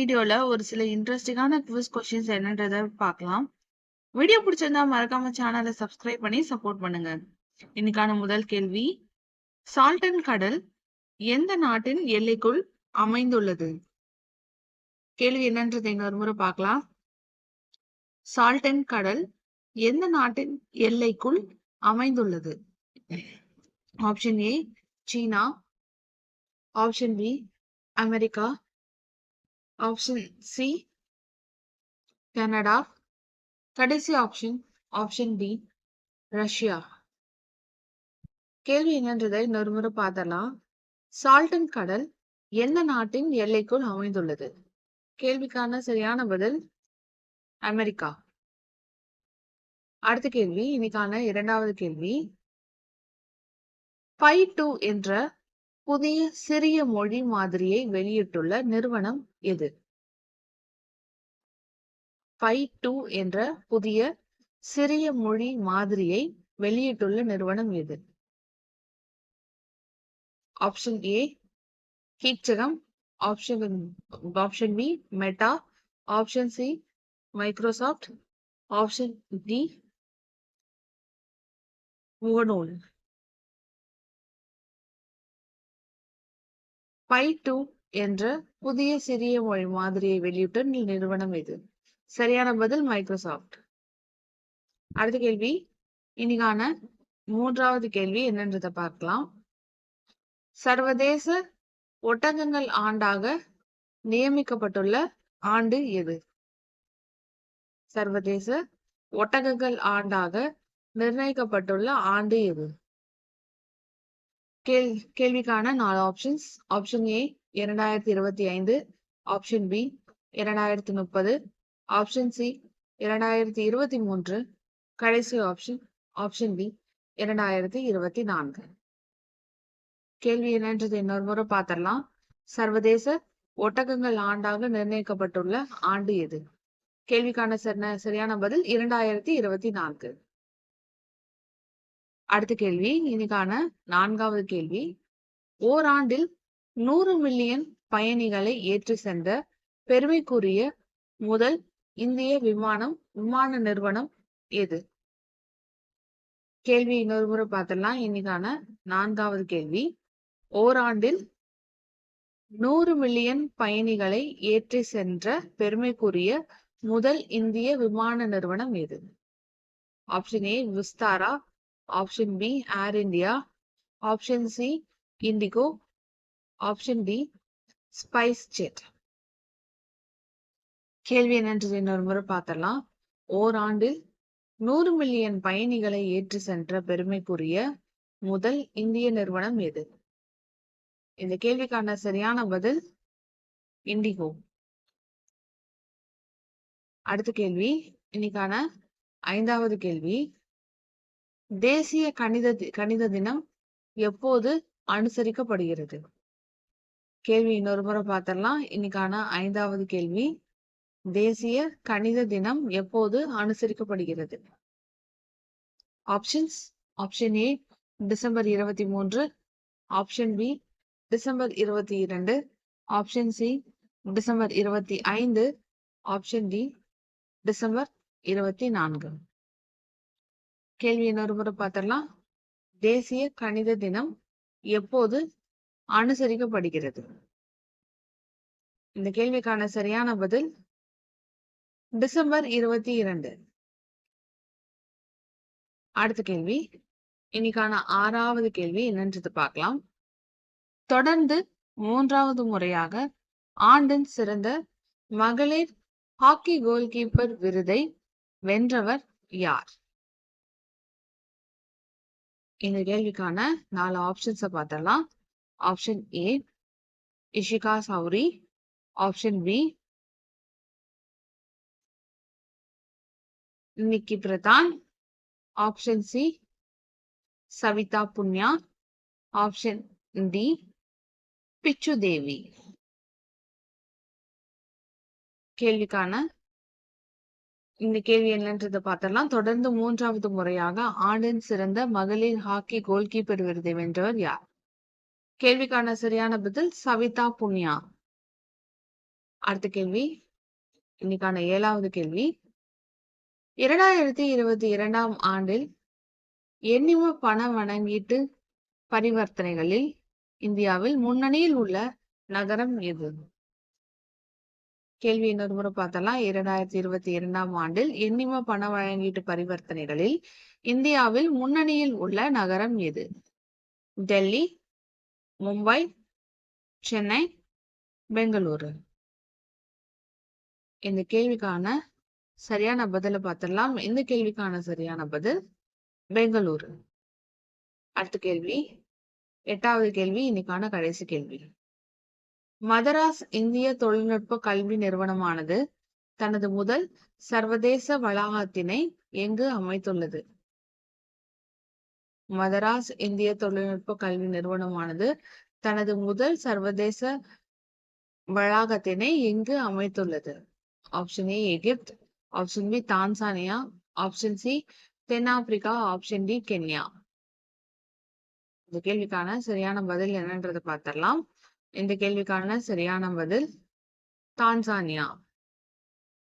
வீடியோல ஒரு சில இன்ட்ரெஸ்டிங்கான குவிஸ் கொஸ்டின்ஸ் என்னன்றதை பார்க்கலாம். வீடியோ பிடிச்சிருந்தா மறக்காம சேனலை சப்ஸ்கிரைப் பண்ணி சப்போர்ட் பண்ணுங்க. இன்னைக்கான முதல் கேள்வி சால்டன் கடல் எந்த நாட்டின் எல்லைக்குள் அமைந்துள்ளது? கேள்வி என்னன்றது இன்னொரு முறை பார்க்கலாம். சால்டன் கடல் எந்த நாட்டின் எல்லைக்குள் அமைந்துள்ளது? Option A China. Option B America. Option C Canada கடைசி ஆப்ஷன் ஆப்ஷன் டி ரஷ்யா கேள்வி என்னன்றதை இன்னொரு முறை பார்த்தலாம் சால்டன் கடல் எந்த நாட்டின் எல்லைக்குள் அமைந்துள்ளது? கேள்விக்கான சரியான பதில் அமெரிக்கா. அடுத்த கேள்வி இன்னைக்கான இரண்டாவது கேள்வி. பை டூ என்ற புதிய சிறிய மொழி மாதிரியை வெளியிட்டுள்ள நிறுவனம் எது பை டூ என்ற புதிய சிறிய மொழி மாதிரியை வெளியிட்டுள்ள நிறுவனம் எது option A கீச்சகம். Option option B Meta option C Microsoft option D முகநூல் பை டூ என்ற புதிய சிறிய மொழி மாதிரியை வெளியிட்ட நிறுவனம் இது. சரியான பதில் மைக்ரோசாஃப்ட் அடுத்த கேள்வி. இன்னைக்கான மூன்றாவது கேள்வி என்னன்றதை பார்க்கலாம். சர்வதேச ஒட்டகங்கள் ஆண்டாக நியமிக்கப்பட்டுள்ள ஆண்டு எது? சர்வதேச ஒட்டகங்கள் ஆண்டாக நிர்ணயிக்கப்பட்டுள்ள ஆண்டு எது? கேள் கேள்விக்கான நாலு ஆப்ஷன்ஸ் ஆப்ஷன் ஏ இரண்டாயிரத்தி இருபத்தி ஐந்து. ஆப்ஷன் பி இரண்டாயிரத்தி முப்பது. ஆப்ஷன் சி இரண்டாயிரத்தி இருபத்தி மூன்று. கடைசி ஆப்ஷன் ஆப்ஷன் பி இரண்டாயிரத்தி இருபத்தி நான்கு. கேள்வி என்னன்றது இன்னொரு முறை பார்த்திடலாம் சர்வதேச ஒட்டகங்கள் ஆண்டாக நிர்ணயிக்கப்பட்டுள்ள ஆண்டு எது? கேள்விக்கான சரியான பதில் இரண்டாயிரத்தி இருபத்தி நான்கு. அடுத்த கேள்வி. இன்னைக்கான நான்காவது கேள்வி. ஓராண்டில் நூறு மில்லியன் பயணிகளை ஏற்றி சென்ற பெருமைக்குரிய முதல் இந்திய விமானம் விமான நிறுவனம் எது? கேள்வி இன்னொரு முறை பார்த்துடலாம். இன்னைக்கான நான்காவது கேள்வி. ஓராண்டில் நூறு மில்லியன் பயணிகளை ஏற்றி சென்ற பெருமைக்குரிய முதல் இந்திய விமான நிறுவனம் எது? Option A Vistara. Option B Air India option C IndiGo option D SpiceJet கேள்வி என்னன்றது இன்னொரு முறை பார்த்தலாம் ஓராண்டில் நூறு மில்லியன் பயணிகளை ஏற்றி சென்ற பெருமைக்குரிய முதல் இந்திய நிறுவனம் எது? இந்த கேள்விக்கான சரியான பதில் இண்டிகோ அடுத்த கேள்வி இன்னைக்கான ஐந்தாவது கேள்வி. தேசிய கணித கணித தினம் எப்போது அனுசரிக்கப்படுகிறது? கேள்வி இன்னொரு முறை பார்த்தரலாம் இன்னைக்கான ஐந்தாவது கேள்வி. தேசிய கணித தினம் எப்போது அனுசரிக்கப்படுகிறது? ஆப்ஷன்ஸ் ஆப்ஷன் ஏ டிசம்பர் இருபத்தி மூன்று. ஆப்ஷன் பி டிசம்பர் இருபத்தி இரண்டு. ஆப்ஷன் சி டிசம்பர் இருபத்தி ஐந்து. ஆப்ஷன் டி டிசம்பர் இருபத்தி நான்கு. கேள்வி இன்னொரு முறை பார்த்தலாம் தேசிய கணித தினம் எப்போது அனுசரிக்கப்படுகிறது? இந்த கேள்விக்கான சரியான பதில் டிசம்பர் இருபத்தி இரண்டு. அடுத்த கேள்வி. இன்னைக்கான ஆறாவது கேள்வி என்னன்றது பார்க்கலாம். தொடர்ந்து மூன்றாவது முறையாக ஆண்டின் சிறந்த மகளிர் ஹாக்கி கோல்கீப்பர் விருதை வென்றவர் யார்? இந்த கேள்விக்கான நாலு ஆப்ஷன்ஸை பார்த்தலாம் option A Ishika Chauri option B Nikki Pradhan option C Savita Punia option D Bichu Devi கேள்விக்கான இந்த கேள்வி என்னன்றதை பார்த்தலாம். தொடர்ந்து மூன்றாவது முறையாக ஆண்டின் சிறந்த மகளிர் ஹாக்கி கோல்கீப்பர் விருதை வென்றவர் யார்? கேள்விக்கான சரியான பதில் சவிதா புன்யா. அடுத்த கேள்வி. இன்னைக்கான ஏழாவது கேள்வி. இரண்டாயிரத்தி இருபத்தி இரண்டாம் ஆண்டில் எண்ணிம பண வணங்கீட்டு பரிவர்த்தனைகளில் இந்தியாவில் முன்னணியில் உள்ள நகரம் எது? கேள்வி இன்னொரு முறை பார்த்தலாம் இரண்டாயிரத்தி இருபத்தி இரண்டாம் ஆண்டில் எண்ணிம பண வழங்கீட்டு பரிவர்த்தனைகளில் இந்தியாவில் முன்னணியில் உள்ள நகரம் எது? டெல்லி மும்பை சென்னை பெங்களூரு. இந்த கேள்விக்கான சரியான பதில பார்த்திடலாம். இந்த கேள்விக்கான சரியான பதில் பெங்களூரு. அடுத்த கேள்வி. எட்டாவது கேள்வி. இன்னைக்கான கடைசி கேள்வி. மதராஸ் இந்திய தொழில்நுட்ப கல்வி நிறுவனமானது தனது முதல் சர்வதேச வளாகத்தினை எங்கு அமைத்துள்ளது. மதராஸ் இந்திய தொழில்நுட்ப கல்வி நிறுவனமானது தனது முதல் சர்வதேச வளாகத்தினை எங்கு அமைத்துள்ளது. Option A Egypt option B Tanzania option C தென்னாப்பிரிக்கா ஆப்ஷன் டி கென்யா இந்த கேள்விக்கான சரியான பதில் என்னன்றதை பார்த்திடலாம். இந்த கேள்விக்கான சரியான பதில் தான்சானியா.